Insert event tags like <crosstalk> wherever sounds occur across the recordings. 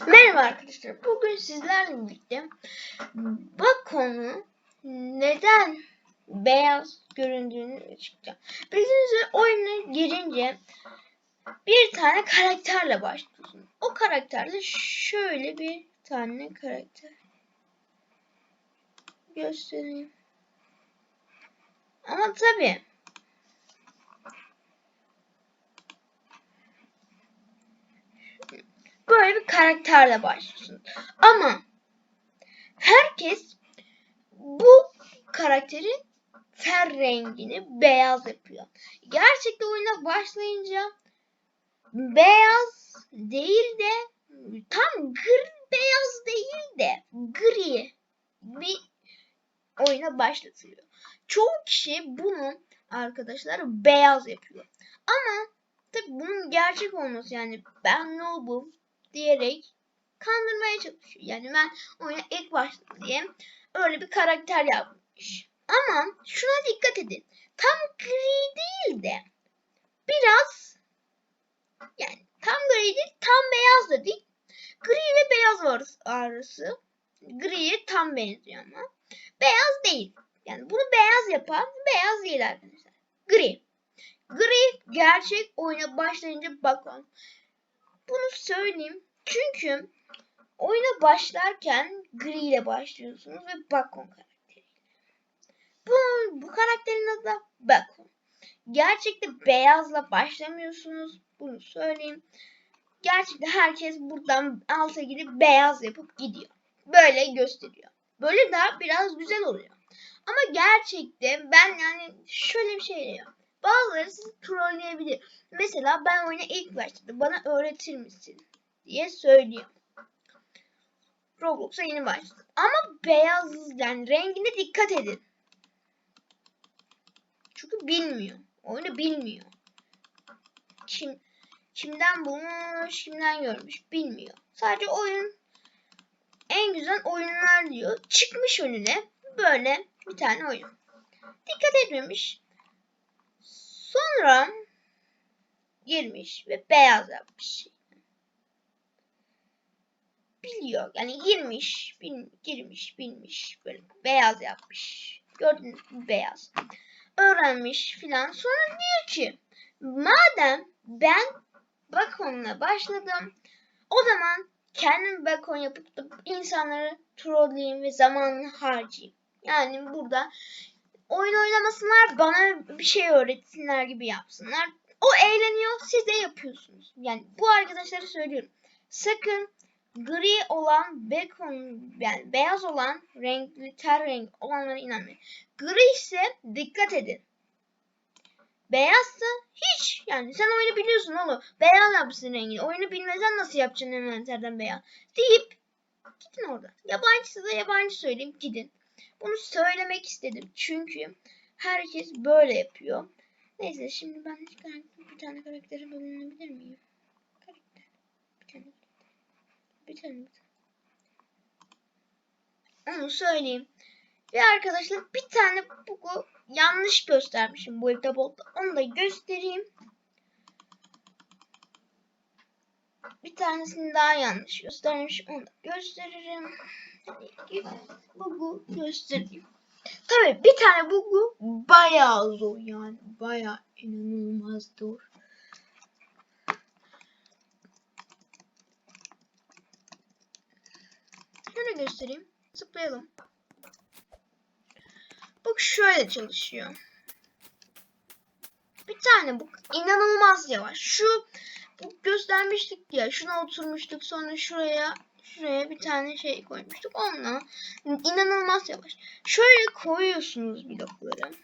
Merhaba arkadaşlar. Bugün sizlerle birlikte Bakon'un neden beyaz göründüğünü açıklayacağım. Bildiğiniz oyuna girince bir tane karakterle başlıyorsun. O karakterde şöyle bir tane karakter. Göstereyim. Ama tabii böyle bir karakterle başlıyorsun. Ama herkes bu karakterin ter rengini beyaz yapıyor. Gerçekten oyuna başlayınca beyaz değil de tam gri beyaz değil de gri bir oyuna başlatıyor. Çoğu kişi bunu arkadaşlar beyaz yapıyor. Ama tabi bunun gerçek olması yani ben noble diyerek kandırmaya çalışıyor. Yani ben oyuna ilk başladım diye öyle bir karakter yapmış. Ama şuna dikkat edin. Tam gri değil de biraz yani tam gri değil tam beyaz da değil. Gri ve beyaz arası. Griye tam benziyor ama. Beyaz değil. Yani bunu beyaz yapan beyaz değil arkadaşlar. Gri. Gri gerçek oyuna başlayınca bakın. Bunu söyleyeyim. Çünkü oyuna başlarken gri ile başlıyorsunuz ve Bakon karakteriyle. Bu, bu karakterin adı da Bakon. Gerçekte beyazla başlamıyorsunuz. Bunu söyleyeyim. Gerçekten herkes buradan alta gidip beyaz yapıp gidiyor. Böyle gösteriyor. Böyle daha biraz güzel oluyor. Ama gerçekte ben yani şöyle bir şey diyorum. Bazıları sizi trolleyebilir. Mesela ben oyuna ilk başladım. Bana öğretir misin? Diye söylüyor. Roblox'a yeni başladım. Ama beyaz yani rengine dikkat edin. Çünkü bilmiyor. Oyunu bilmiyor. Kim kimden bulmuş, kimden görmüş bilmiyor. Sadece oyun en güzel oyunlar diyor. Çıkmış önüne böyle bir tane oyun. Dikkat etmemiş. Sonra girmiş ve beyaz yapmış. Biliyor. Yani girmiş, bil, girmiş, bilmiş. Böyle beyaz yapmış. Gördünüz mü beyaz. Öğrenmiş filan. Sonra diyor ki madem ben bakonla başladım o zaman kendim bakon yapıp da insanları trolleyeyim ve zamanını harcayayım. Yani burada oyun oynamasınlar bana bir şey öğretsinler gibi yapsınlar. O eğleniyor siz de yapıyorsunuz. Yani bu arkadaşlara söylüyorum. Sakın gri olan bacon yani beyaz olan renkli ter renk olanlara inanmayın. Gri ise dikkat edin. Beyazsa hiç yani sen oyunu biliyorsun oğlum. Beyaz yapsın rengini. Oyunu bilmesen nasıl yapacaksın envanterden beyaz deyip gidin orada. Yabancısı da yabancı söyleyeyim gidin. Bunu söylemek istedim. Çünkü herkes böyle yapıyor. Neyse şimdi ben hiç karakter, bir tane karakteri bölünebilir miyim? Karakter. Bir tane Bir tane. Onu söyleyeyim. Ve arkadaşlar bir tane bugu yanlış göstermişim bu iltabolta. Onu da göstereyim. Bir tanesini daha yanlış göstermişim. Onu da gösteririm. Bugu göstereyim. Tabii bir tane bugu bayağı zor yani. Bayağı inanılmaz zor. Şöyle göstereyim. Zıplayalım. Bak şöyle çalışıyor. Bir tane bu inanılmaz yavaş. Şu göstermiştik ya. Şuna oturmuştuk sonra şuraya şuraya bir tane şey koymuştuk. Onunla inanılmaz yavaş. Şöyle koyuyorsunuz blokları.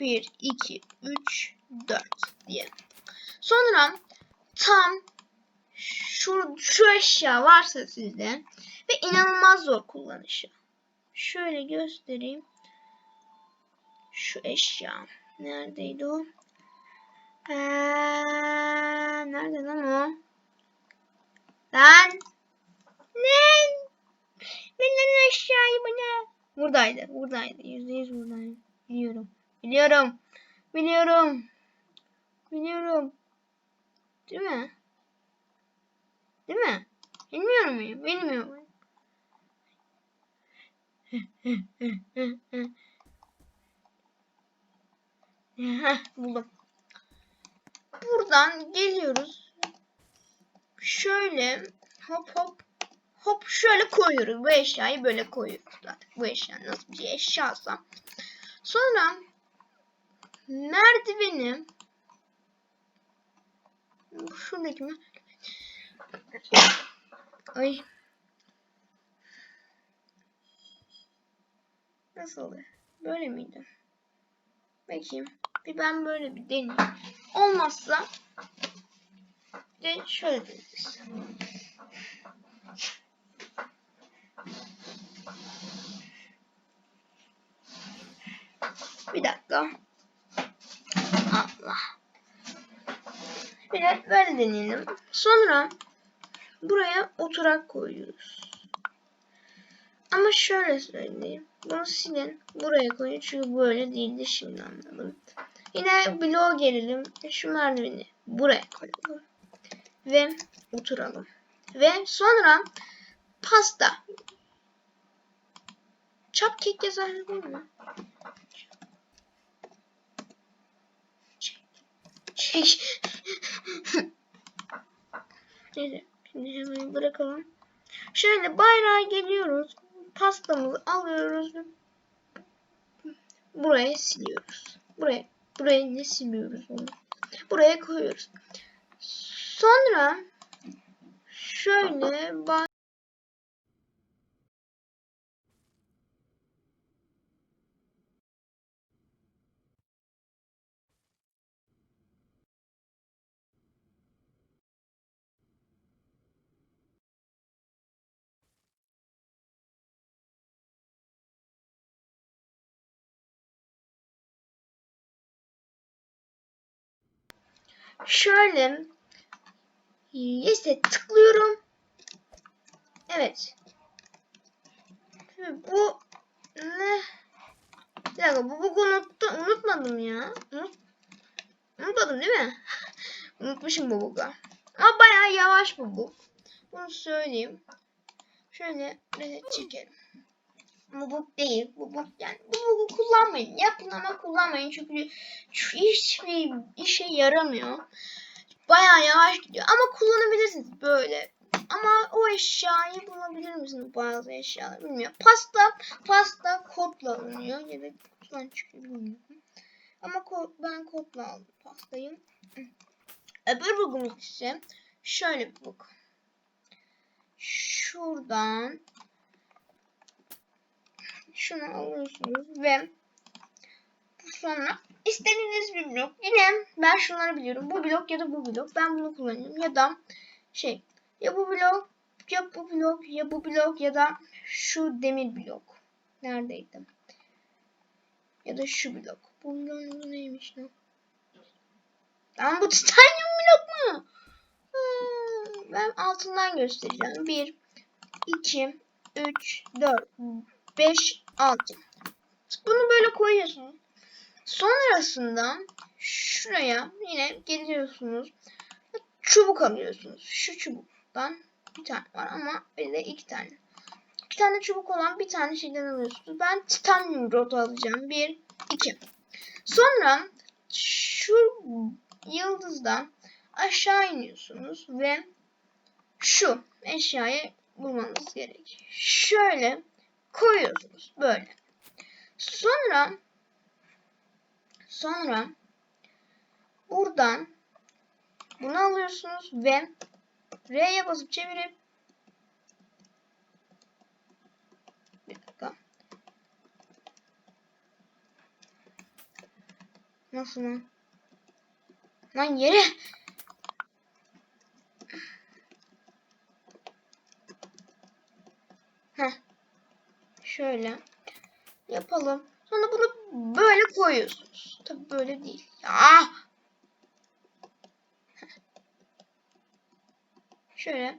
1, 2, 3, 4 diye. Sonra tam şu, şu eşya varsa sizde ve inanılmaz zor kullanışı. Şöyle göstereyim. Şu eşya. Neredeydi o? Ee, nerede lan o? Lan! Ne? Benden eşyayı bana. Buradaydı. Buradaydı. Yüzde yüz buradaydı. Biliyorum. Biliyorum. Biliyorum. Biliyorum. Değil mi? Değil mi? Bilmiyorum muyum? Bilmiyor muyum? Buldum. Buradan geliyoruz. Şöyle hop hop hop şöyle koyuyoruz. Bu eşyayı böyle koyuyoruz zaten. Bu eşya nasıl bir eşyasa. Sonra merdiveni şuradaki mi? Ay. Nasıl oluyor? Böyle miydi? Bakayım. Bir ben böyle bir deneyeyim. Olmazsa de şöyle deneyeceğiz. Bir dakika. Allah. Bir de böyle deneyelim. Sonra buraya oturak koyuyoruz. Ama şöyle söyleyeyim. Bunu silin. Buraya koyun. Çünkü böyle değildi. Şimdi anladım. Yine bloğa gelelim. Şu merdiveni buraya koyalım. Ve oturalım. Ve sonra pasta. Cupcake yazar değil mi? Çek. <laughs> Neyse. Şimdi hemen bırakalım. Şöyle bayrağa geliyoruz. Pastamızı alıyoruz. Buraya siliyoruz. Buraya. Buraya ne siliyoruz onu? Buraya koyuyoruz. Sonra şöyle bak şöyle liste tıklıyorum. Evet. Şimdi bu ne? Bir dakika bu bugu unuttu, unutmadım ya. Unut, unutmadım değil mi? <laughs> Unutmuşum bu bugu. Ama bayağı yavaş bu bug. Bunu söyleyeyim. Şöyle reset çekelim. Bu bug değil. Bu bug yani. Bu bugu kullanmayın. Yapın ama kullanmayın. Çünkü hiçbir işe yaramıyor. Bayağı yavaş gidiyor. Ama kullanabilirsiniz böyle. Ama o eşyayı bulabilir misiniz bazı eşyalar bilmiyorum. Pasta pasta kodla alınıyor ya da kutudan çıkıyor bilmiyorum. Ama kod, ben kodla aldım pastayı. Öbür bugümüz ise şöyle bir bug. Şuradan şunu alıyorsunuz ve sonra istediğiniz bir blok. Yine ben şunları biliyorum. Bu blok ya da bu blok. Ben bunu kullanıyorum. Ya da şey ya bu blok ya bu blok ya bu blok ya da şu demir blok. Neredeydi? Ya da şu blok. Bu blok neymiş lan? Lan bu titanyum blok mu? Hmm, ben altından göstereceğim. 1, 2, 3, 4, 5, 6. Bunu böyle koyuyorsunuz. Sonrasında şuraya yine geliyorsunuz. Çubuk alıyorsunuz. Şu çubuktan bir tane var ama bir de iki tane. İki tane çubuk olan bir tane şeyden alıyorsunuz. Ben titanyum rod alacağım. Bir, iki. Sonra şu yıldızdan aşağı iniyorsunuz ve şu eşyayı bulmanız gerek. Şöyle koyuyorsunuz böyle. Sonra sonra buradan bunu alıyorsunuz ve R'ye basıp çevirip bir dakika. Nasıl lan? Lan yere. Heh. Şöyle yapalım. Sonra bunu böyle koyuyorsunuz. Tabi böyle değil. Ya. Şöyle.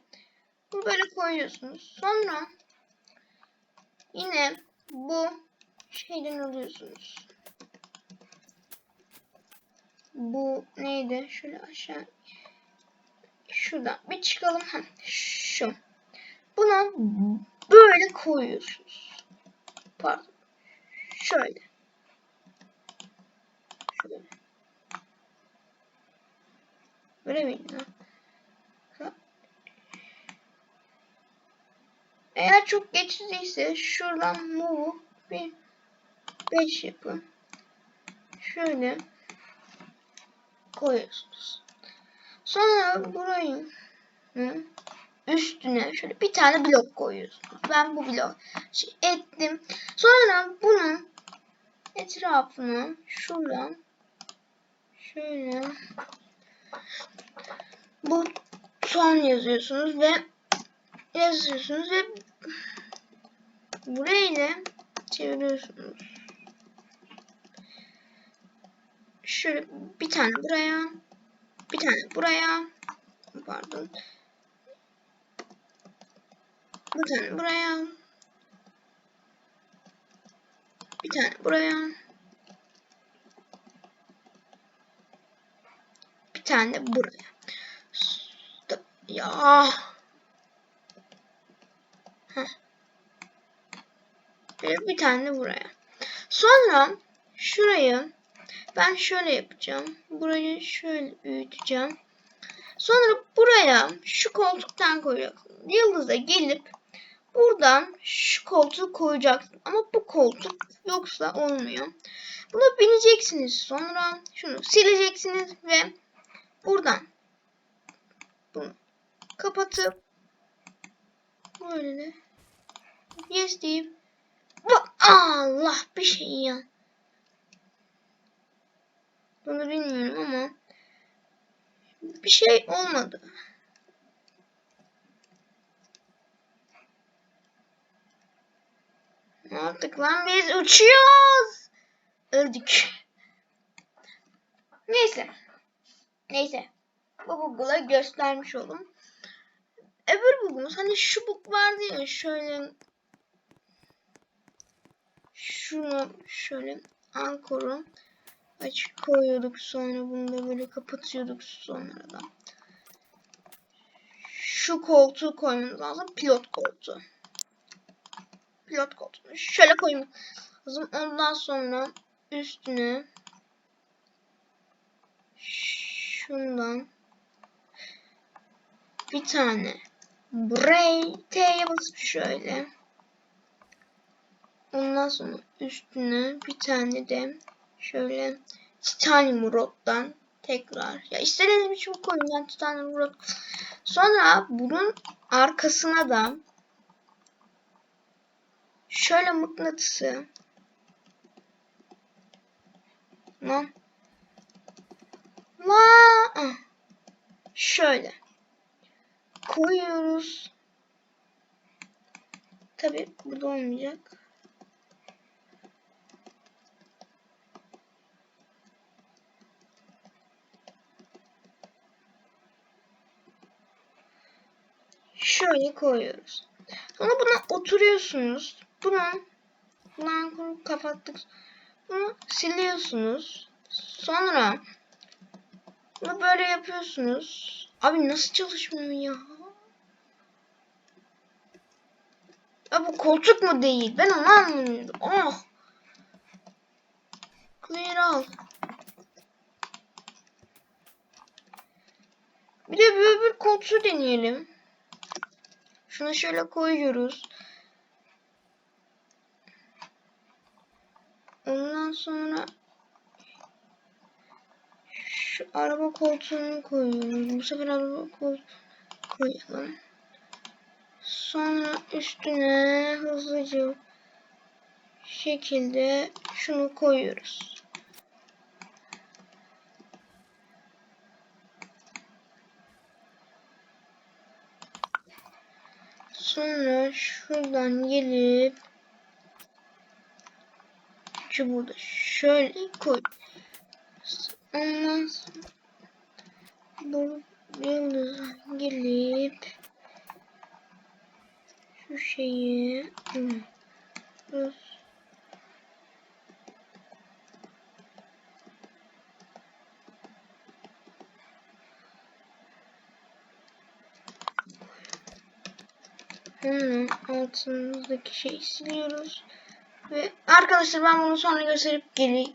Bunu böyle koyuyorsunuz. Sonra yine bu şeyden alıyorsunuz. Bu neydi? Şöyle aşağı şuradan bir çıkalım. Heh, şu. Buna böyle koyuyorsunuz. Pardon. Şöyle. Böyle miydi? Ha? Eğer çok geçtiyse şuradan move bir 5 yapın. Şöyle koyuyorsunuz. Sonra burayı üstüne şöyle bir tane blok koyuyorsunuz. Ben bu blok şey ettim. Sonra bunun etrafını şuradan şöyle bu son yazıyorsunuz ve yazıyorsunuz ve burayı çeviriyorsunuz. Şöyle bir tane buraya, bir tane buraya, pardon, bir tane buraya, bir tane buraya, bir tane buraya. Ya. Heh. Bir tane buraya. Sonra şurayı ben şöyle yapacağım. Burayı şöyle büyüteceğim. Sonra buraya şu koltuktan koyacaksın. Yıldız'a gelip buradan şu koltuğu koyacaksın. Ama bu koltuk yoksa olmuyor. Buna bineceksiniz. Sonra şunu sileceksiniz ve buradan bunu kapatıp böyle yes deyip Allah bir şey ya. Bunu bilmiyorum ama bir şey olmadı. Ne yaptık lan biz uçuyoruz. Öldük. Neyse. Neyse. Bu Google'a göstermiş oldum. Öbür bugumuz hani şu bug vardı ya şöyle şunu şöyle ankoru açık koyuyorduk sonra bunu da böyle kapatıyorduk sonradan. Şu koltuğu koymamız lazım. Pilot koltuğu. Pilot koltuğu. Şöyle koymamız lazım. Ondan sonra üstüne şundan bir tane buraya T'ye basıp şöyle ondan sonra üstüne bir tane de şöyle titanium roddan tekrar ya istediğiniz biçim koyun ben titanium rod sonra bunun arkasına da şöyle mıknatısı. Lan. Lan şöyle. Koyuyoruz. Tabi burada olmayacak. Şöyle koyuyoruz. Sonra buna oturuyorsunuz. Bunu bundan kapattık. Bunu siliyorsunuz. Sonra bunu böyle yapıyorsunuz. Abi nasıl çalışmıyor ya? Ya bu koltuk mu değil? Ben onu anlamıyorum. Oh. Clear al. Bir de bir öbür koltuğu deneyelim. Şunu şöyle koyuyoruz. Ondan sonra şu araba koltuğunu koyuyoruz. Bu sefer araba koltuğunu koyalım. Sonra üstüne hızlıca şekilde şunu koyuyoruz. Sonra şuradan gelip çubuğu da şöyle koy. Ondan sonra bu gelip şu şeyi göz Hemen altımızdaki şeyi siliyoruz. Ve arkadaşlar ben bunu sonra gösterip geleyim.